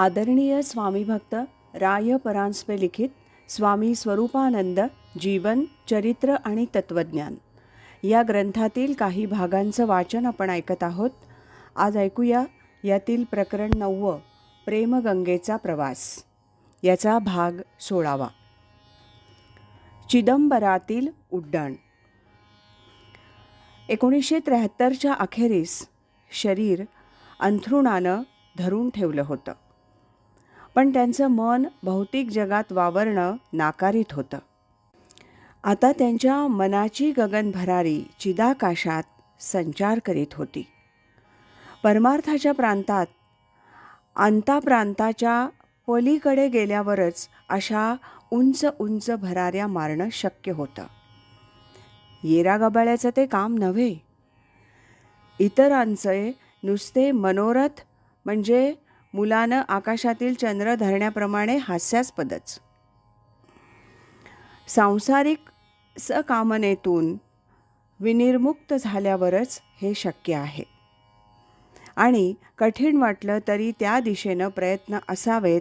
आदरणीय स्वामी भक्त राय परांजपे लिखित स्वामी स्वरूपानंद जीवन चरित्र आणि तत्वज्ञान या ग्रंथातील काही भागांचं वाचन आपण ऐकत आहोत. आज ऐकूया यातील प्रकरण नववं प्रेमगंगेचा प्रवास. याचा भाग सोळावा. चिदंबरातील उड्डाण. एकोणीसशे त्र्याहत्तरच्या अखेरीस शरीर अंथरुणानं धरून ठेवलं होतं. पण त्यांचं मन भौतिक जगात वावरणं नाकारित होतं. आता त्यांच्या मनाची गगनभरारी चिदाकाशात संचार करीत होती. परमार्थाच्या प्रांतात अंताप्रांताच्या पलीकडे गेल्यावरच अशा उंच उंच भराऱ्या मारणं शक्य होतं. येरा गबाळ्याचं ते काम नव्हे. इतरांचे नुसते मनोरथ म्हणजे मुलानं आकाशातील चंद्र धरण्याप्रमाणे हास्यास्पदच. सांसारिक सकामनेतून विनिर्मुक्त झाल्यावरच हे शक्य आहे. आणि कठीण वाटलं तरी त्या दिशेनं प्रयत्न असावेत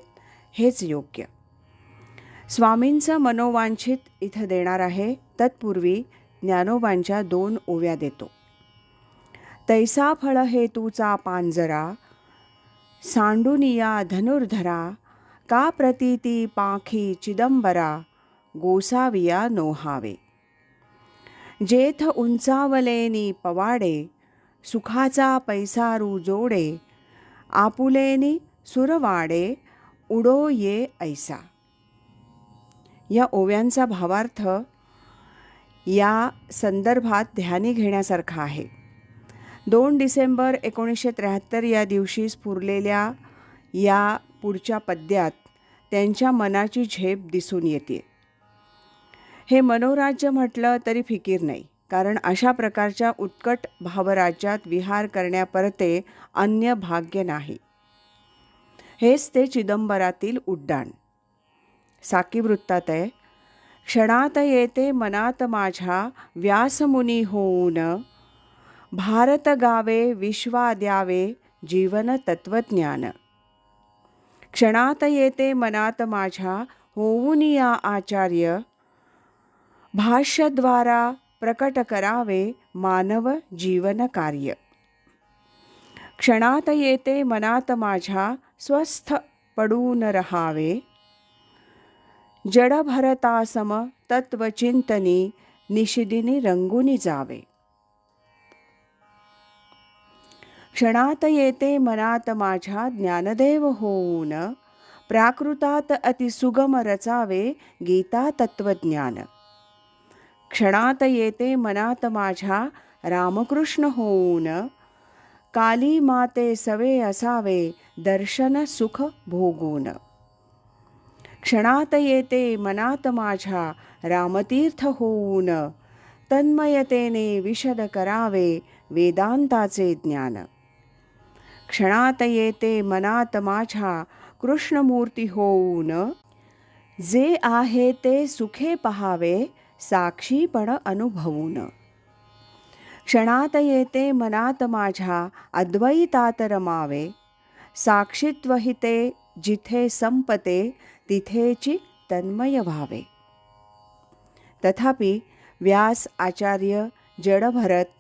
हेच योग्य. स्वामींचं मनोवांछित इथं देणार आहे तत्पूर्वी ज्ञानोबांच्या दोन ओव्या देतो. तैसा फळ हेतूचा पांजरा सांडुनिया धनुर्धरा का प्रतीती पाखी चिदंबरा गोसाविया नोहावे. जेथ उंचावलेनी पवाडे सुखाचा पैसारू जोडे आपुलेनी सुरवाडे उडो ये ऐसा. या ओव्यांचा भावार्थ या संदर्भात ध्यानी घेण्यासारखा आहे. दोन डिसेंबर एकोणीसशे त्र्याहत्तर या दिवशी स्फुरलेल्या या पुढच्या पद्यात त्यांच्या मनाची झेप दिसून येते. हे मनोराज्य म्हटलं तरी फिकीर नाही कारण अशा प्रकारच्या उत्कट भावराज्यात विहार करण्यापरते अन्य भाग्य नाही. हेच ते चिदंबरातील उड्डाण. साकी वृत्तात आहे क्षणात येते मनात माझ्या व्यासमुनी होऊन भारत गावे विश्वा द्यावे जीवन तत्वज्ञान क्षणात येते मनात माझ्या होऊन या आचार्य भाष्यद्वारा प्रकट करावे मानव जीवन कार्य क्षणात येते मनात माझ्या स्वस्थ पडून रहावे जडभरतासम तत्वचिंतनी निशिदिनी रंगुनी जावे क्षणात येते मनात माझ्या ज्ञानदेव होऊन प्राकृतात अतिसुगम रचावे गीता तत्वज्ञान क्षणात येते मनात माझ्या रामकृष्ण होऊन काली माते सवे असावे दर्शन सुख भोगून. क्षणात येते मनात माझ्या रामतीर्थ होऊन तन्मयतेने विशद करावे वेदांताचे ज्ञान. क्षणात येते मनात माझ्या कृष्णमूर्ती होऊन जे आहे ते सुखे पहावे साक्षीपण अनुभवून क्षणात येते मनात माझ्या अद्वैतात रमावे साक्षीत्वहिते जिथे संपते तिथेची तन्मय व्हावे तथापि व्यास आचार्य जडभरत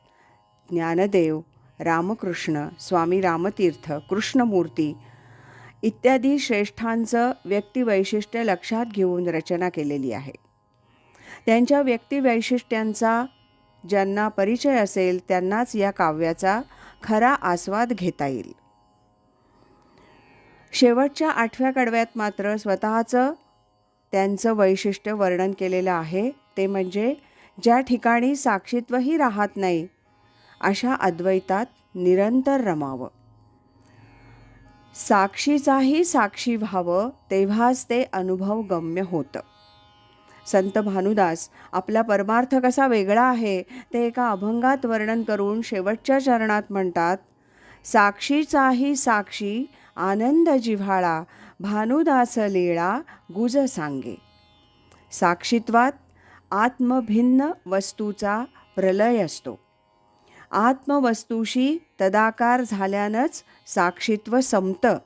ज्ञानदेव रामकृष्ण स्वामी रामतीर्थ कृष्णमूर्ती इत्यादी श्रेष्ठांचं व्यक्तिवैशिष्ट्य लक्षात घेऊन रचना केलेली आहे. त्यांच्या व्यक्तिवैशिष्ट्यांचा ज्यांना परिचय असेल त्यांनाच या काव्याचा खरा आस्वाद घेता येईल. शेवटच्या आठव्या कडव्यात मात्र स्वतःचं त्यांचं वैशिष्ट्य वर्णन केलेलं आहे. ते म्हणजे ज्या ठिकाणी साक्षीत्वही राहत नाही अशा अद्वैतात निरंतर रमावं. साक्षीचाही साक्षी व्हावं तेव्हाच ते अनुभव गम्य होतं. संत भानुदास आपला परमार्थ कसा वेगळा आहे ते एका अभंगात वर्णन करून शेवटच्या चरणात म्हणतात साक्षीचाही साक्षी आनंद जिव्हाळा भानुदास लीळा गुज सांगे. साक्षीत्वात आत्मभिन्न वस्तूचा प्रलय असतो. आत्मवस्तूशी तदाकार झाल्यानंच साक्षीत्व संपतं.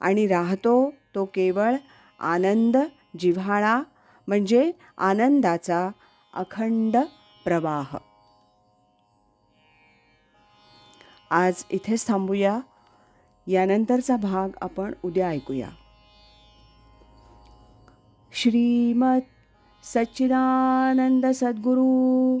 आणि राहतो तो केवळ आनंद जिव्हाळा म्हणजे आनंदाचा अखंड प्रवाह. आज इथेच थांबूया. यानंतरचा भाग आपण उद्या ऐकूया. श्रीमत सच्चिदानंद सद्गुरू